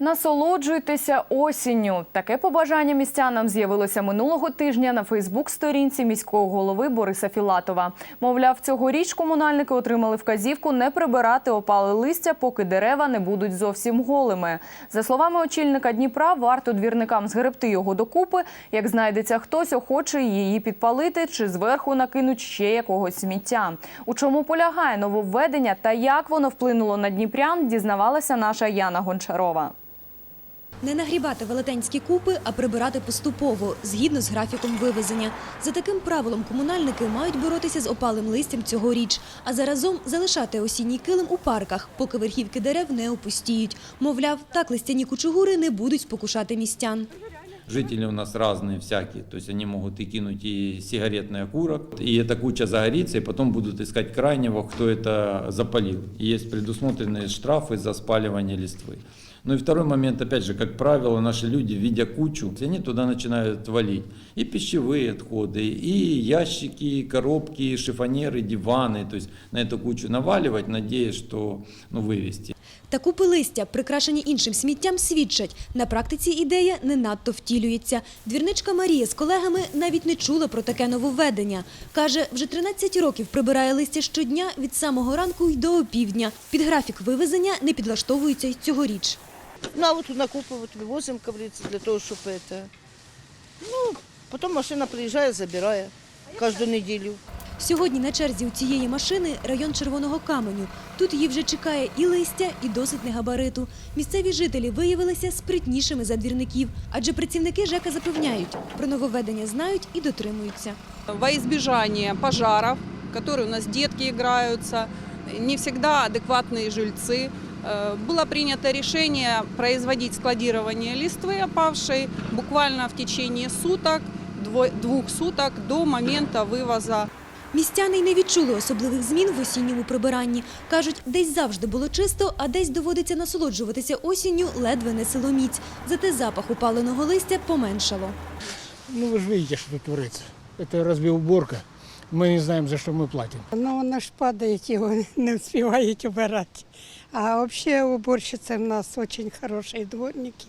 Насолоджуйтеся осінню. Таке побажання містянам з'явилося минулого тижня на Фейсбук-сторінці міського голови Бориса Філатова. Мовляв, цьогоріч комунальники отримали вказівку не прибирати опали листя, поки дерева не будуть зовсім голими. За словами очільника Дніпра, варто двірникам згребти його докупи, як знайдеться хтось охочий її підпалити чи зверху накинуть ще якогось сміття. У чому полягає нововведення та як воно вплинуло на дніпрян, дізнавалася наша Яна Гончарова. Не нагрібати велетенські купи, а прибирати поступово, згідно з графіком вивезення. За таким правилом комунальники мають боротися з опалим листям цьогоріч, а заразом залишати осінній килим у парках, поки верхівки дерев не опустіють. Мовляв, так листяні кучугури не будуть спокушати містян. Жители у нас разные всякие, то есть они могут и кинуть и сигаретный окурок, и эта куча загорится, и потом будут искать крайнего, кто это запалил. И есть предусмотренные штрафы за спаливание листвы. Ну и второй момент, опять же, как правило, наши люди, видя кучу, они туда начинают валить и пищевые отходы, и ящики, коробки, шифонеры, диваны, то есть на эту кучу наваливать, надеясь, что ну, вывести. Та купи листя, прикрашені іншим сміттям, свідчать. На практиці ідея не надто втілюється. Двірничка Марія з колегами навіть не чула про таке нововведення. Каже, вже 13 років прибирає листя щодня від самого ранку й до опівдня. Під графік вивезення не підлаштовується й цьогоріч. Ну, а вот накупывают, вывозим, как говорится, для того, чтобы это... Ну, потом машина приезжает, забирает каждую неделю. Сьогодні на черзі у цієї машини район Червоного Каменю. Тут її вже чекає і листя, і досить негабариту. Місцеві жителі виявилися спритнішими за двірників, адже працівники ЖЕКа запевняють, про нововведення знають і дотримуються. во избежание пожаров, в которые у нас детки играются, не всегда адекватные жильцы. Э, Было принято решение производить складирование листвы опавшей буквально в течение суток, дво- двух суток до момента вывоза Містяни й не відчули особливих змін в осінньому прибиранні. Кажуть, десь завжди було чисто, а десь доводиться насолоджуватися осінню ледве не силоміць. Зате запах упаленого листя поменшало. Ну, вы же видите, что тут творится. Это разве уборка? Мы не знаем, за что мы платим. Ну, воно ж падає, його не встигають обирати. А взагалі уборщиця в нас дуже хороші дворники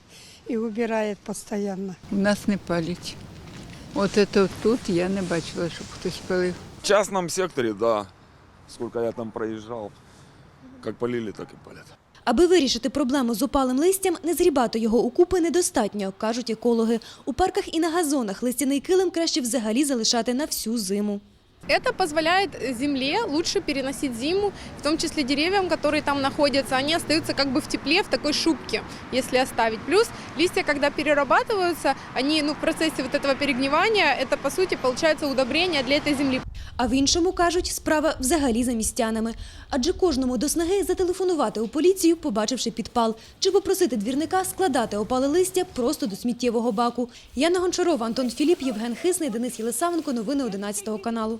і убирає постійно. У нас не палять. От це тут я не бачила, щоб хтось палив. В частном секторе, да. Сколько я там проезжал, как полили, так и палят. Аби вирішити проблему з опалим листям, не згрібати його у купи недостатньо, кажуть екологи. У парках і на газонах листяний килим краще взагалі залишати на всю зиму. Это позволяет земле лучше переносить зиму, в том числе деревьям, которые там находятся, они остаются как бы в тепле, в такой шубке, если оставить. Плюс листья, когда перерабатываются, они ну, в процессе вот этого перегнивания, это по сути получается удобрение для этой земли. А в іншому, кажуть, справа взагалі за містянами. Адже кожному до снаги зателефонувати у поліцію, побачивши підпал, чи попросити двірника складати опале листя просто до сміттєвого баку. Яна Гончарова, Антон Філіп, Євген Хисний, Денис Єлисавенко. Новини 11 каналу.